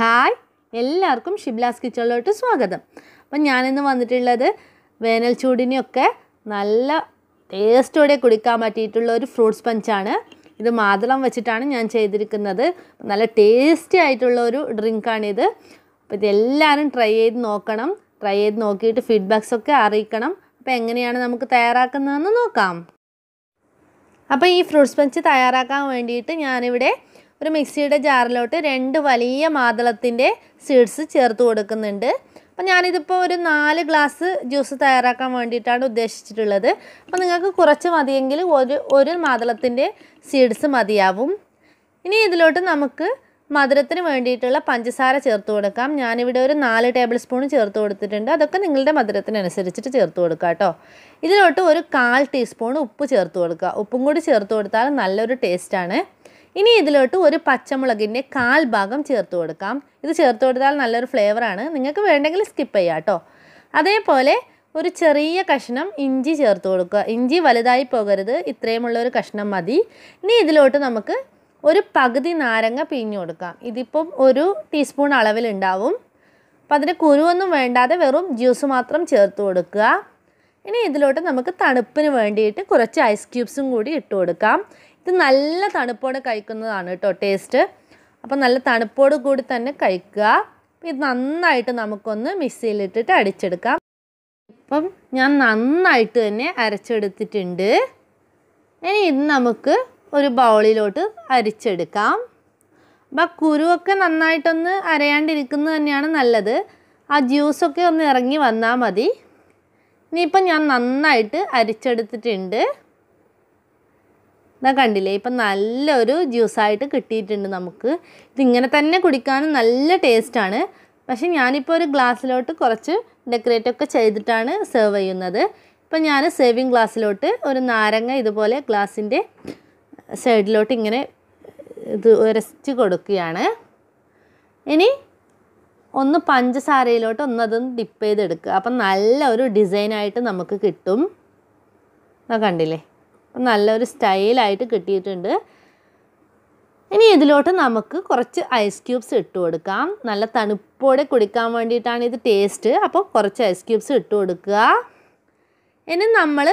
Hi എല്ലാവർക്കും ഷിബ്ലാസ് കിച്ചണിലോട്ട് സ്വാഗതം. അപ്പം ഞാനിന്ന് വന്നിട്ടുള്ളത് വേനൽ ചൂടിനെയൊക്കെ നല്ല ടേസ്റ്റോടെ കുടിക്കാൻ പറ്റിയിട്ടുള്ള ഒരു ഫ്രൂട്ട്സ് പഞ്ചാണ് ഇത് മാതളം വെച്ചിട്ടാണ് ഞാൻ ചെയ്തിരിക്കുന്നത്. നല്ല ടേസ്റ്റി ആയിട്ടുള്ള ഒരു ഡ്രിങ്കാണിത്. അപ്പോൾ ഇതെല്ലാവരും ട്രൈ ചെയ്ത് നോക്കണം. ട്രൈ ചെയ്ത് നോക്കിയിട്ട് ഫീഡ്ബാക്സ് ഒക്കെ അറിയിക്കണം. അപ്പോൾ എങ്ങനെയാണ് നമുക്ക് തയ്യാറാക്കുന്നതെന്ന് നോക്കാം. അപ്പോൾ ഈ ഫ്രൂട്ട്സ് പഞ്ച് തയ്യാറാക്കാൻ വേണ്ടിയിട്ട് ഞാനിവിടെ ഒരു മിക്സിയുടെ ജാറിലോട്ട് രണ്ട് വലിയ മാതളത്തിന്റെ സീഡ്സ് ചേർത്ത് കൊടുക്കുന്നുണ്ട്. അപ്പോൾ ഞാനിതിപ്പോൾ ഒരു നാല് ഗ്ലാസ് ജ്യൂസ് തയ്യാറാക്കാൻ വേണ്ടിയിട്ടാണ് ഉദ്ദേശിച്ചിട്ടുള്ളത്. അപ്പോൾ നിങ്ങൾക്ക് കുറച്ച് മതിയെങ്കിൽ ഒരു ഒരു മാതളത്തിന്റെ സീഡ്സ് മതിയാവും. ഇനി ഇതിലോട്ട് നമുക്ക് മധുരത്തിന് വേണ്ടിയിട്ടുള്ള പഞ്ചസാര ചേർത്ത് കൊടുക്കാം. ഞാനിവിടെ ഒരു നാല് ടേബിൾ സ്പൂൺ ചേർത്ത് കൊടുത്തിട്ടുണ്ട്. അതൊക്കെ നിങ്ങളുടെ മധുരത്തിനനുസരിച്ചിട്ട് ചേർത്ത് കൊടുക്കുക കേട്ടോ. ഇതിലോട്ട് ഒരു കാൽ ടീസ്പൂൺ ഉപ്പ് ചേർത്ത് കൊടുക്കുക. ഉപ്പും കൂടി ചേർത്ത് കൊടുത്താൽ നല്ലൊരു ടേസ്റ്റാണ് ഇനി ഇതിലോട്ട് ഒരു പച്ചമുളകിന്റെ കാൽ ഭാഗം ചേർത്ത് കൊടുക്കാം. ഇത് ചേർത്ത് കൊടുത്താൽ നല്ലൊരു ഫ്ലേവറാണ് നിങ്ങൾക്ക് വേണ്ടെങ്കിൽ സ്കിപ്പ് ചെയ്യാം കേട്ടോ. അതേപോലെ ഒരു ചെറിയ കഷ്ണം ഇഞ്ചി ചേർത്ത് കൊടുക്കുക. ഇഞ്ചി വലുതായി പോകരുത്. ഇത്രയുമുള്ള ഒരു കഷ്ണം മതി. ഇനി ഇതിലോട്ട് നമുക്ക് ഒരു പകുതി നാരങ്ങ പിഴിഞ്ഞു കൊടുക്കാം. ഇതിപ്പം ഒരു ടീസ്പൂൺ അളവിലുണ്ടാവും. അപ്പം അതിന് കുരുവൊന്നും വേണ്ടാതെ വെറും ജ്യൂസ് മാത്രം ചേർത്ത് കൊടുക്കുക. ഇനി ഇതിലോട്ട് നമുക്ക് തണുപ്പിന് വേണ്ടിയിട്ട് കുറച്ച് ഐസ് ക്യൂബ്സും കൂടി ഇട്ട് കൊടുക്കാം. ഇത് നല്ല തണുപ്പോടെ കഴിക്കുന്നതാണ് കേട്ടോ ടേസ്റ്റ് അപ്പം നല്ല തണുപ്പോട് കൂടി തന്നെ കഴിക്കുക. ഇത് നന്നായിട്ട് നമുക്കൊന്ന് മിക്സിയിലിട്ടിട്ട് അടിച്ചെടുക്കാം. ഇപ്പം ഞാൻ നന്നായിട്ട് തന്നെ അരച്ചെടുത്തിട്ടുണ്ട്. ഇനി ഇത് നമുക്ക് ഒരു ബൗളിലോട്ട് അരിച്ചെടുക്കാം. അപ്പം ആ കുരുവൊക്കെ നന്നായിട്ടൊന്ന് അരയാണ്ടിരിക്കുന്നത് തന്നെയാണ് നല്ലത്. ആ ജ്യൂസൊക്കെ ഒന്ന് ഇറങ്ങി വന്നാൽ മതി. ഇനിയിപ്പം ഞാൻ നന്നായിട്ട് അരിച്ചെടുത്തിട്ടുണ്ട്. ഇതാ കണ്ടില്ലേ? ഇപ്പം നല്ലൊരു ജ്യൂസായിട്ട് കിട്ടിയിട്ടുണ്ട് നമുക്ക്. ഇതിങ്ങനെ തന്നെ കുടിക്കാനും നല്ല ടേസ്റ്റാണ്. പക്ഷെ ഞാനിപ്പോൾ ഒരു ഗ്ലാസ്സിലോട്ട് കുറച്ച് ഡെക്കറേറ്റ് ഒക്കെ ചെയ്തിട്ടാണ് സെർവ് ചെയ്യുന്നത്. ഇപ്പം ഞാൻ സേവിങ് ഗ്ലാസ്സിലോട്ട് ഒരു നാരങ്ങ ഇതുപോലെ ഗ്ലാസിന്റെ സൈഡിലോട്ട് ഇങ്ങനെ ഇത് ഉരച്ച് കൊടുക്കുകയാണ്. ഇനി ഒന്ന് പഞ്ചസാരയിലോട്ട് ഒന്നതൊന്ന് ഡിപ്പ് ചെയ്തെടുക്കുക. അപ്പം നല്ല ഒരു ഡിസൈനായിട്ട് നമുക്ക് കിട്ടും. കണ്ടില്ലേ? നല്ലൊരു സ്റ്റൈലായിട്ട് കിട്ടിയിട്ടുണ്ട്. ഇനി ഇതിലോട്ട് നമുക്ക് കുറച്ച് ഐസ് ക്യൂബ്സ് ഇട്ട് കൊടുക്കാം. നല്ല തണുപ്പോടെ കുടിക്കാൻ വേണ്ടിയിട്ടാണ് ഇത് ടേസ്റ്റ് അപ്പോൾ കുറച്ച് ഐസ് ക്യൂബ്സ് ഇട്ട് കൊടുക്കുക. ഇനി നമ്മൾ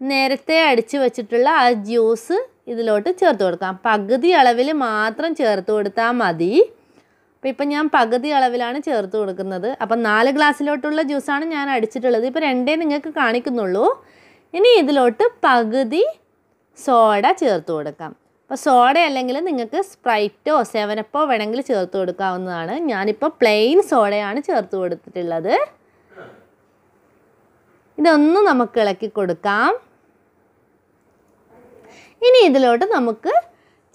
നേരത്തെ അടിച്ച് വെച്ചിട്ടുള്ള ആ ജ്യൂസ് ഇതിലോട്ട് ചേർത്ത് കൊടുക്കാം. പകുതി അളവിൽ മാത്രം ചേർത്ത് കൊടുത്താൽ മതി. അപ്പോൾ ഇപ്പം ഞാൻ പകുതി അളവിലാണ് ചേർത്ത് കൊടുക്കുന്നത്. അപ്പം നാല് ഗ്ലാസ്സിലോട്ടുള്ള ജ്യൂസാണ് ഞാൻ അടിച്ചിട്ടുള്ളത്. ഇപ്പോൾ രണ്ടേ നിങ്ങൾക്ക് കാണിക്കുന്നുള്ളൂ. ഇനി ഇതിലോട്ട് പകുതി സോഡ ചേർത്ത് കൊടുക്കാം. അപ്പോൾ സോഡ അല്ലെങ്കിൽ നിങ്ങൾക്ക് സ്പ്രൈറ്റോ സെവനപ്പോ വേണമെങ്കിൽ ചേർത്ത് കൊടുക്കാവുന്നതാണ്. ഞാനിപ്പോൾ പ്ലെയിൻ സോഡയാണ് ചേർത്ത് കൊടുത്തിട്ടുള്ളത്. ഇതൊന്ന് നമുക്ക് ഇളക്കി കൊടുക്കാം. ഇനി ഇതിലോട്ട് നമുക്ക്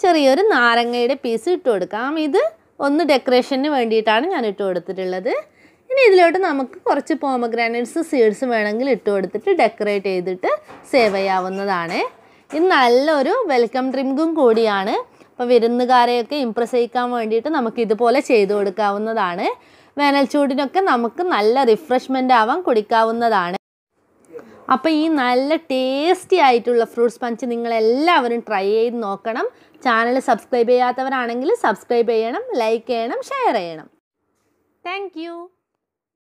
ചെറിയൊരു നാരങ്ങയുടെ പീസ് ഇട്ട് കൊടുക്കാം. ഇത് ഒന്ന് ഡെക്കറേഷന് വേണ്ടിയിട്ടാണ് ഞാൻ ഇട്ട് കൊടുത്തിട്ടുള്ളത്. ഇനി ഇതിലോട്ട് നമുക്ക് കുറച്ച് പോമഗ്രാനൈറ്റ്സ് സീഡ്സ് വേണമെങ്കിൽ ഇട്ട് കൊടുത്തിട്ട് ഡെക്കറേറ്റ് ചെയ്തിട്ട് സേവ് ചെയ്യാവുന്നതാണ്. ഇത് നല്ലൊരു വെൽക്കം ഡ്രിങ്കും കൂടിയാണ്. അപ്പോൾ വിരുന്നുകാരെയൊക്കെ ഇമ്പ്രസ് ചെയ്യിക്കാൻ വേണ്ടിയിട്ട് നമുക്ക് ഇതുപോലെ ചെയ്തു കൊടുക്കാവുന്നതാണ്. വേനൽ ചൂടിനൊക്കെ നമുക്ക് നല്ല റിഫ്രഷ്മെന്റ് ആവാൻ കുടിക്കാവുന്നതാണ്. അപ്പോൾ ഈ നല്ല ടേസ്റ്റി ആയിട്ടുള്ള ഫ്രൂട്ട്സ് പഞ്ച് നിങ്ങളെല്ലാവരും ട്രൈ ചെയ്ത് നോക്കണം. ചാനൽ സബ്സ്ക്രൈബ് ചെയ്യാത്തവരാണെങ്കിൽ സബ്സ്ക്രൈബ് ചെയ്യണം ലൈക്ക് ചെയ്യണം ഷെയർ ചെയ്യണം. താങ്ക്